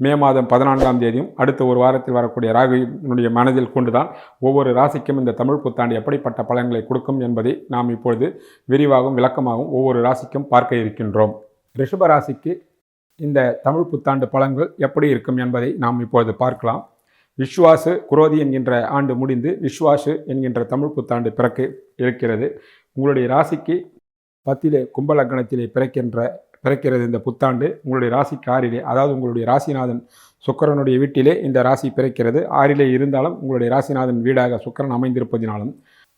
மே மாதம் பதினான்காம் தேதியும் அடுத்த ஒரு வாரத்தில் வரக்கூடிய ராகுனுடைய மனதில் கொண்டுதான் ஒவ்வொரு ராசிக்கும் இந்த தமிழ் புத்தாண்டு எப்படிப்பட்ட பலன்களை கொடுக்கும் என்பதை நாம் இப்பொழுது விரிவாகவும் விளக்கமாகவும் ஒவ்வொரு ராசிக்கும் பார்க்க இருக்கின்றோம். ரிஷப ராசிக்கு இந்த தமிழ் புத்தாண்டு பலன்கள் எப்படி இருக்கும் என்பதை நாம் இப்பொழுது பார்க்கலாம். விஸ்வாசு குரோதி என்கின்ற ஆண்டு முடிந்து விஸ்வாசு என்கின்ற தமிழ் புத்தாண்டு பிறக்க இருக்கிறது. உங்களுடைய ராசிக்கு பத்திலே கும்பலக்கணத்திலே பிறக்கின்ற பிறக்கிறது இந்த புத்தாண்டு. உங்களுடைய ராசிக்கு ஆறிலே அதாவது உங்களுடைய ராசிநாதன் சுக்கரனுடைய வீட்டிலே இந்த ராசி பிறக்கிறது. ஆறிலே இருந்தாலும் உங்களுடைய ராசிநாதன் வீடாக சுக்கரன் அமைந்திருப்பதினாலும்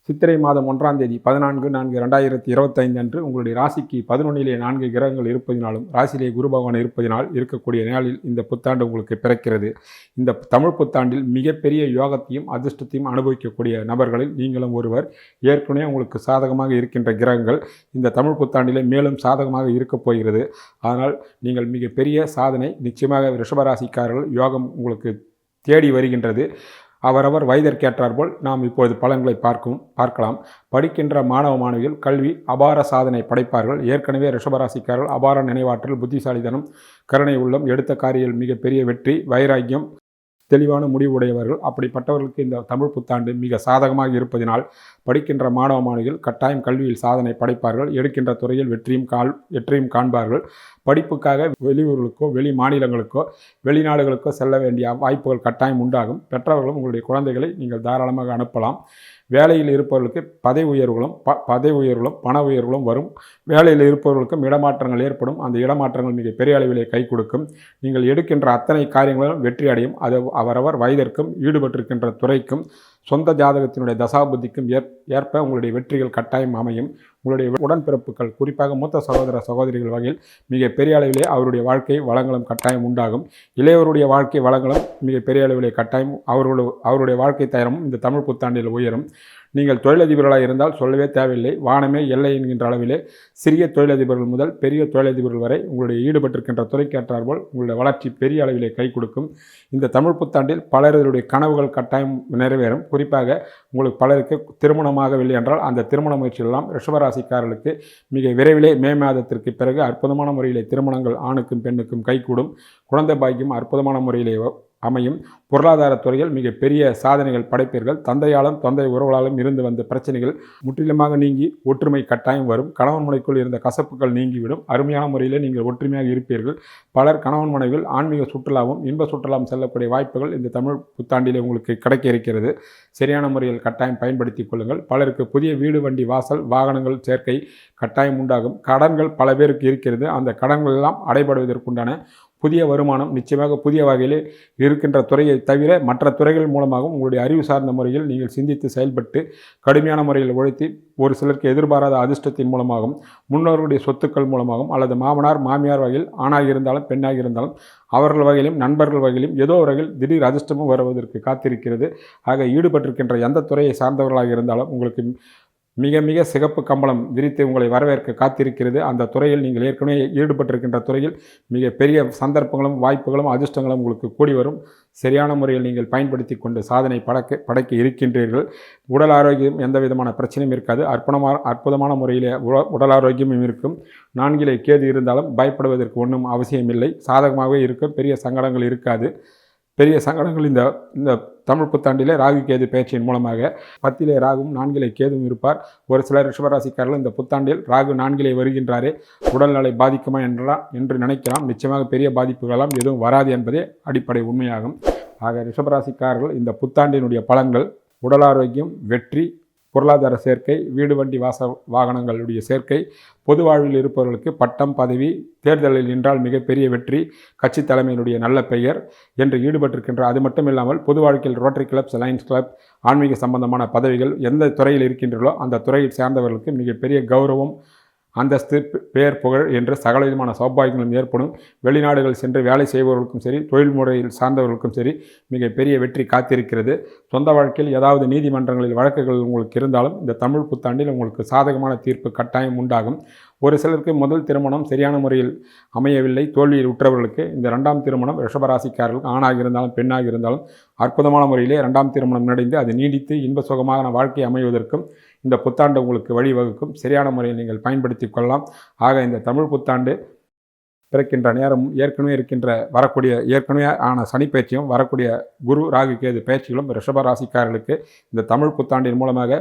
சித்திரை மாதம் ஒன்றாம் தேதி பதினான்கு நான்கு ரெண்டாயிரத்தி இருபத்தைந்து அன்று உங்களுடைய ராசிக்கு பதினொன்றிலே நான்கு கிரகங்கள் இருப்பதினாலும் ராசியிலே குரு பகவான் இருப்பதினால் இருக்கக்கூடிய நாளில் இந்த புத்தாண்டு உங்களுக்கு பிறக்கிறது. இந்த தமிழ் புத்தாண்டில் மிகப்பெரிய யோகத்தையும் அதிர்ஷ்டத்தையும் அனுபவிக்கக்கூடிய நபர்களில் நீங்களும் ஒருவர். ஏற்கனவே உங்களுக்கு சாதகமாக இருக்கின்ற கிரகங்கள் இந்த தமிழ் புத்தாண்டிலே மேலும் சாதகமாக இருக்கப் போகிறது. அதனால் நீங்கள் மிகப்பெரிய சாதனை நிச்சயமாக ரிஷபராசிக்காரர்கள் யோகம் உங்களுக்கு தேடி வருகின்றது. அவரவர் வயதிற்கேற்றாற்போல் நாம் இப்பொழுது பலன்களை பார்க்கும் பார்க்கலாம். படிக்கின்ற மாணவ மாணவிகள் கல்வி அபார சாதனை படைப்பார்கள். ஏற்கனவே ரிஷபராசிக்காரர்கள் அபார நினைவாற்றல் புத்திசாலித்தனம் கருணை உள்ளம் எடுத்த காரியில் மிகப்பெரிய வெற்றி வைராக்கியம் தெளிவான முடிவுடையவர்கள். அப்படிப்பட்டவர்களுக்கு இந்த தமிழ் புத்தாண்டு மிக சாதகமாக இருப்பதினால் படிக்கின்ற மாணவ மாணவிகள் கட்டாயம் கல்வியில் சாதனை படைப்பார்கள். எடுக்கின்ற துறையில் வெற்றியும் கால் வெற்றியும் காண்பார்கள். படிப்புக்காக வெளியூர்களுக்கோ வெளி மாநிலங்களுக்கோ வெளிநாடுகளுக்கோ செல்ல வேண்டிய வாய்ப்புகள் கட்டாயம் உண்டாகும். பெற்றவர்களும் உங்களுடைய குழந்தைகளை நீங்கள் தாராளமாக அனுப்பலாம். வேலையில் இருப்பவர்களுக்கு பதவி உயர்வுகளும் ப பதவி உயர்வுகளும் பண உயர்வுகளும் வரும். வேலையில் இருப்பவர்களுக்கும் இடமாற்றங்கள் ஏற்படும். அந்த இடமாற்றங்கள் மிக பெரிய அளவிலே கை கொடுக்கும். நீங்கள் எடுக்கின்ற அத்தனை காரியங்களும் வெற்றி அடையும் அது அவரவர் வயதிற்கும் ஈடுபட்டிருக்கின்ற துறைக்கும் சொந்த ஜாதகத்தினுடைய தசாபுத்திக்கும் ஏற் ஏற்ப உங்களுடைய வெற்றிகள் கட்டாயம் அமையும். உங்களுடைய உடன்பிறப்புகள் குறிப்பாக மூத்த சகோதர சகோதரிகள் வகையில் மிக பெரிய அளவிலே அவருடைய வாழ்க்கை வளங்களும் கட்டாயம் உண்டாகும். இளையவருடைய வாழ்க்கை வளங்களும் மிக பெரிய அளவிலே கட்டாயம் அவர்களோட அவருடைய வாழ்க்கை தயாரமும் இந்த தமிழ் புத்தாண்டில் உயரும். நீங்கள் தொழிலதிபர்களாக இருந்தால் சொல்லவே தேவையில்லை. வானமே எல்லை என்கின்ற அளவிலே சிறிய தொழிலதிபர்கள் முதல் பெரிய தொழிலதிபர்கள் வரை உங்களுடைய ஈடுபட்டிருக்கின்ற துறைக்கேற்றார்போல் உங்களுடைய வளர்ச்சி பெரிய அளவிலே கை கொடுக்கும். இந்த தமிழ் புத்தாண்டில் பலருடைய கனவுகள் கட்டாயம் நிறைவேறும். குறிப்பாக உங்களுக்கு பலருக்கு திருமணமாகவில்லை என்றால் அந்த திருமண முயற்சியெல்லாம் ரிஷபராசிக்காரர்களுக்கு மிக விரைவிலே மே மாதத்திற்கு பிறகு அற்புதமான முறையிலே திருமணங்கள் ஆணுக்கும் பெண்ணுக்கும் கைகூடும். குழந்தை பாக்கியம் அற்புதமான முறையிலே அமையும். பொருளாதாரத் துறையில் மிகப்பெரிய சாதனைகள் படைப்பீர்கள். தந்தையாலும் தந்தை உறவுகளாலும் இருந்து வந்த பிரச்சனைகள் முற்றிலுமாக நீங்கி ஒற்றுமை கட்டாயம் வரும். கணவன் முனைக்குள் இருந்த கசப்புகள் நீங்கிவிடும். அருமையான முறையிலே நீங்கள் ஒற்றுமையாக இருப்பீர்கள். பலர் கணவன் மனைவிகள் ஆன்மீக சுற்றுலாவும் இன்ப சுற்றுலாவும் செல்லக்கூடிய வாய்ப்புகள் இந்த தமிழ் புத்தாண்டிலே உங்களுக்கு கிடைக்க இருக்கிறது. சரியான முறையில் கட்டாயம் பயன்படுத்திக் கொள்ளுங்கள். பலருக்கு புதிய வீடு வண்டி வாசல் வாகனங்கள் சேர்க்கை கட்டாயம் உண்டாகும். கடன்கள் பல பேருக்கு இருக்கிறது. அந்த கடன்கள் எல்லாம் அடைபடுவதற்குண்டான புதிய வருமானம் நிச்சயமாக புதிய வகையில் இருக்கின்ற துறையை தவிர மற்ற துறைகள் மூலமாகவும் உங்களுடைய அறிவு சார்ந்த முறையில் நீங்கள் சிந்தித்து செயல்பட்டு கடுமையான முறையில் உழைத்து ஒரு சிலருக்கு எதிர்பாராத அதிர்ஷ்டத்தின் மூலமாகவும் முன்னோர்களுடைய சொத்துக்கள் மூலமாகவும் அல்லது மாமனார் மாமியார் வகையில் ஆணாக இருந்தாலும் பெண்ணாக இருந்தாலும் அவர்கள் வகையிலும் நண்பர்கள் வகையிலும் ஏதோ வகையில் திடீர் அதிர்ஷ்டமும் வருவதற்கு காத்திருக்கிறது. ஆக ஈடுபட்டிருக்கின்ற எந்த துறையை சார்ந்தவர்களாக இருந்தாலும் உங்களுக்கு மிக மிக சிகப்பு கம்பளம் விரித்து உங்களை வரவேற்க காத்திருக்கிறது. அந்த துறையில் நீங்கள் ஏற்கனவே ஈடுபட்டிருக்கின்ற துறையில் மிக பெரிய சந்தர்ப்பங்களும் வாய்ப்புகளும் அதிர்ஷ்டங்களும் உங்களுக்கு கூடி வரும். சரியான முறையில் நீங்கள் பயன்படுத்தி கொண்டு சாதனை படக்க படைக்க இருக்கின்றீர்கள். உடல் ஆரோக்கியம் எந்த விதமான பிரச்சனையும் இருக்காது. அற்புதமான அற்புதமான முறையில் உடல் ஆரோக்கியமும் இருக்கும். நான்கிலே கேது இருந்தாலும் பயப்படுவதற்கு ஒன்றும் அவசியமில்லை. சாதகமாகவே இருக்கும். பெரிய சங்கடங்கள் இருக்காது. பெரிய சங்கடங்கள் இந்த இந்த தமிழ் புத்தாண்டிலே ராகு கேது பயிற்சியின் மூலமாக பத்திலே ராகும் நான்கிலே கேதும் இருப்பார். ஒரு சிலர் ரிஷபராசிக்காரர்கள் இந்த புத்தாண்டில் ராகு நான்கிலே வருகின்றாரே உடல்நலை பாதிக்குமா என்றலாம் என்று நினைக்கலாம். நிச்சயமாக பெரிய பாதிப்புகளெல்லாம் எதுவும் வராது என்பதே அடிப்படை உண்மையாகும். ஆக ரிஷபராசிக்காரர்கள் இந்த புத்தாண்டினுடைய பலன்கள் உடல் ஆரோக்கியம் வெற்றி பொருளாதார சேர்க்கை வீடு வண்டி வாச வாகனங்களுடைய சேர்க்கை பொது வாழ்வில் இருப்பவர்களுக்கு பட்டம் பதவி தேர்தலில் நின்றால் மிகப்பெரிய வெற்றி கட்சி தலைமையினுடைய நல்ல பெயர் என்று ஈடுபட்டிருக்கின்ற அது மட்டும் இல்லாமல் பொது வாழ்க்கையில் ரோட்டரி கிளப்ஸ் லயன்ஸ் கிளப் ஆன்மீக சம்பந்தமான பதவிகள் எந்த துறையில் இருக்கின்றனோ அந்த துறையை சேர்ந்தவர்களுக்கு மிகப்பெரிய கௌரவம் அந்தஸ்து பேர் பெயர் புகழ் என்று சகல விதமான சௌபாகியங்களும் ஏற்படும். வெளிநாடுகள் சென்று வேலை செய்பவர்களுக்கும் சரி தொழில் முறையில் சார்ந்தவர்களுக்கும் சரி மிகப்பெரிய வெற்றி காத்திருக்கிறது. சொந்த வாழ்க்கையில் ஏதாவது நீதிமன்றங்களில் வழக்குகள் உங்களுக்கு இருந்தாலும் இந்த தமிழ் புத்தாண்டில் உங்களுக்கு சாதகமான தீர்ப்பு கட்டாயம் உண்டாகும். ஒரு சிலருக்கு முதல் திருமணம் சரியான முறையில் அமையவில்லை. தோல்வியில் உற்றவர்களுக்கு இந்த ரெண்டாம் திருமணம் ரிஷபராசிக்காரர்களுக்கு ஆணாக இருந்தாலும் பெண்ணாக இருந்தாலும் அற்புதமான முறையிலே ரெண்டாம் திருமணம் நடைந்து அது நீடித்து இன்ப சுகமான வாழ்க்கை அமைவதற்கும் இந்த புத்தாண்டு உங்களுக்கு வழிவகுக்கும். சரியான முறையில் நீங்கள் பயன்படுத்தி கொள்ளலாம். ஆக இந்த தமிழ் புத்தாண்டு பிறக்கின்ற நேரம் ஏற்கனவே இருக்கின்ற வரக்கூடிய ஏற்கனவே ஆன சனிப்பயிற்சியும் வரக்கூடிய குரு ராகு கேது பயிற்சிகளும் ரிஷப ராசிக்காரர்களுக்கு இந்த தமிழ் புத்தாண்டின் மூலமாக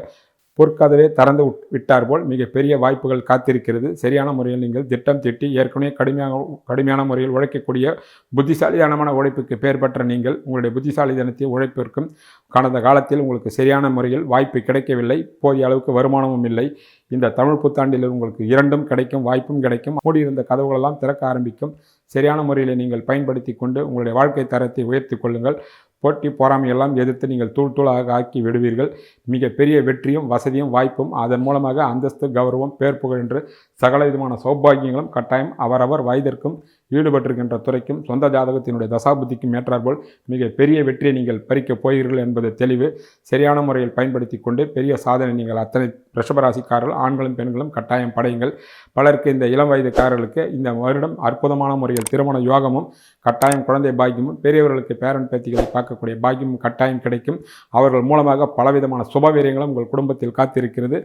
பொற்கதவே திறந்து விட்டார் போல் மிகப்பெரிய வாய்ப்புகள் காத்திருக்கிறது. சரியான முறையில் நீங்கள் திட்டம் திட்டி ஏற்கனவே கடுமையாக கடுமையான முறையில் உழைக்கக்கூடிய புத்திசாலிதனமான உழைப்புக்கு பெயர் பெற்ற நீங்கள் உங்களுடைய புத்திசாலிதனத்தை உழைப்பிற்கும் கடந்த காலத்தில் உங்களுக்கு சரியான முறையில் வாய்ப்பு கிடைக்கவில்லை. போதிய அளவுக்கு வருமானமும் இல்லை. இந்த தமிழ் புத்தாண்டில் உங்களுக்கு இரண்டும் கிடைக்கும் வாய்ப்பும் கிடைக்கும். மூடியிருந்த கதவுகளெல்லாம் திறக்க ஆரம்பிக்கும். சரியான முறையில் நீங்கள் பயன்படுத்தி கொண்டு உங்களுடைய வாழ்க்கை தரத்தை உயர்த்தி கொள்ளுங்கள். போட்டி பொறாமையெல்லாம் எதிர்த்து நீங்கள் தூள் தூளாக ஆக்கி விடுவீர்கள். மிகப்பெரிய வெற்றியும் வசதியும் வாய்ப்பும் அதன் மூலமாக அந்தஸ்து கௌரவம் பேர் புகழ் என்று சகல விதமான சௌபாகியங்களும் கட்டாயம் அவரவர் வயதிற்கும் ஈடுபட்டிருக்கின்ற துறைக்கும் சொந்த ஜாதகத்தினுடைய தசாபுத்திக்கும் ஏற்றாற்போல் மிக பெரிய வெற்றியை நீங்கள் பறிக்கப் போகிறீர்கள் என்பது தெளிவு. சரியான முறையில் பயன்படுத்தி கொண்டு பெரிய சாதனை நீங்கள் அத்தனை ரிஷபராசிக்காரர்கள் ஆண்களும் பெண்களும் கட்டாயம் படையுங்கள். பலருக்கு இந்த இளம் வயதுக்காரர்களுக்கு இந்த வருடம் அற்புதமான முறையில் திருமண யோகமும் கட்டாயம் குழந்தை பாக்கியமும் பெரியவர்களுக்கு பேரன் பேத்திகளை பார்க்கக்கூடிய பாக்கியமும் கட்டாயம் கிடைக்கும். அவர்கள் மூலமாக பலவிதமான சுபவீரியங்களும் உங்கள் குடும்பத்தில் காத்திருக்கிறது.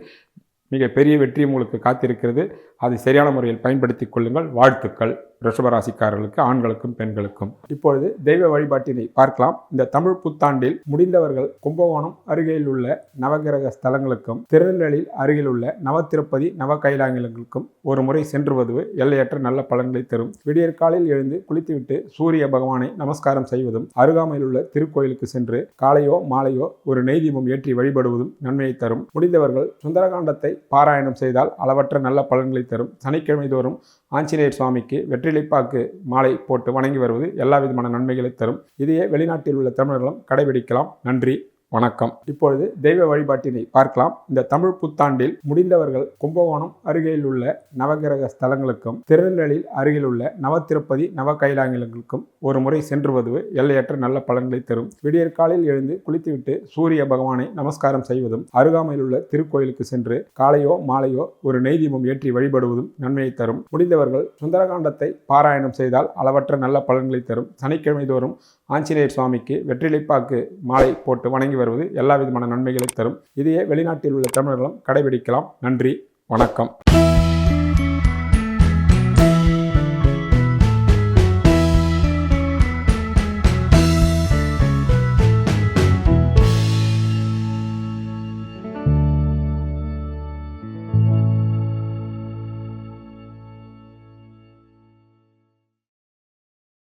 மிக பெரிய வெற்றியும் உங்களுக்கு காத்திருக்கிறது. அதை சரியான முறையில் பயன்படுத்தி கொள்ளுங்கள். வாழ்த்துக்கள். ரிஷபராசிக்காரர்களுக்கு ஆண்களுக்கும் பெண்களுக்கும். இப்பொழுது தெய்வ வழிபாட்டினை பார்க்கலாம். இந்த தமிழ் புத்தாண்டில் முடிந்தவர்கள் கும்பகோணம் அருகில் உள்ள நவகிரக ஸ்தலங்களுக்கும் திருநெல்வேலியில் அருகில் உள்ள நவத்திருப்பதி நவ கைலாங்கங்களுக்கும் ஒரு முறை சென்று வருவது எல்லையற்ற நல்ல பலன்களை தரும். விடியற்காலில் எழுந்து குளித்துவிட்டு சூரிய பகவானை நமஸ்காரம் செய்வதும் அருகாமையில் உள்ள திருக்கோயிலுக்கு சென்று காலையோ மாலையோ ஒரு நெய்தீபம் ஏற்றி வழிபடுவதும் நன்மையை தரும். முடிந்தவர்கள் சுந்தரகாண்டத்தை பாராயணம் செய்தால் அளவற்ற நல்ல பலன்களை தரும். சனிக்கிழமை தோறும் ஆஞ்சநேயர் சுவாமிக்கு வெற்றிலைப்பாக்கு மாலை போட்டு வணங்கி வருவது எல்லா விதமான நன்மைகளை தரும். இதையே வெளிநாட்டில் உள்ள தமிழர்களும் கடைபிடிக்கலாம். நன்றி. வணக்கம். இப்பொழுது தெய்வ வழிபாட்டினை பார்க்கலாம். இந்த தமிழ் புத்தாண்டில் முடிந்தவர்கள் கும்பகோணம் அருகில் உள்ள நவகிரக ஸ்தலங்களுக்கும் திருநெல்வேலியில் அருகில் உள்ள நவத்திருப்பதி நவ கைலாங்கங்களுக்கும் ஒரு முறை சென்று வருவது எல்லையற்ற நல்ல பலன்களை தரும். விடியற்காலையில் எழுந்து குளித்துவிட்டு சூரிய பகவானை நமஸ்காரம் செய்வதும் அருகாமையில் உள்ள திருக்கோயிலுக்கு சென்று காலையோ மாலையோ ஒரு நெய்தீபம் ஏற்றி வழிபடுவதும் நன்மையை தரும். முடிந்தவர்கள் சுந்தரகாண்டத்தை பாராயணம் செய்தால் அளவற்ற நல்ல பலன்களை தரும். சனிக்கிழமை தோறும் ஆஞ்சநேயர் சுவாமிக்கு வெற்றிலைப்பாக்கு மாலை போட்டு வணங்கி வருவது எல்லா விதமான நன்மைகளை தரும். இதையே வெளிநாட்டில் உள்ள தமிழர்களும் கடைபிடிக்கலாம். நன்றி. வணக்கம்.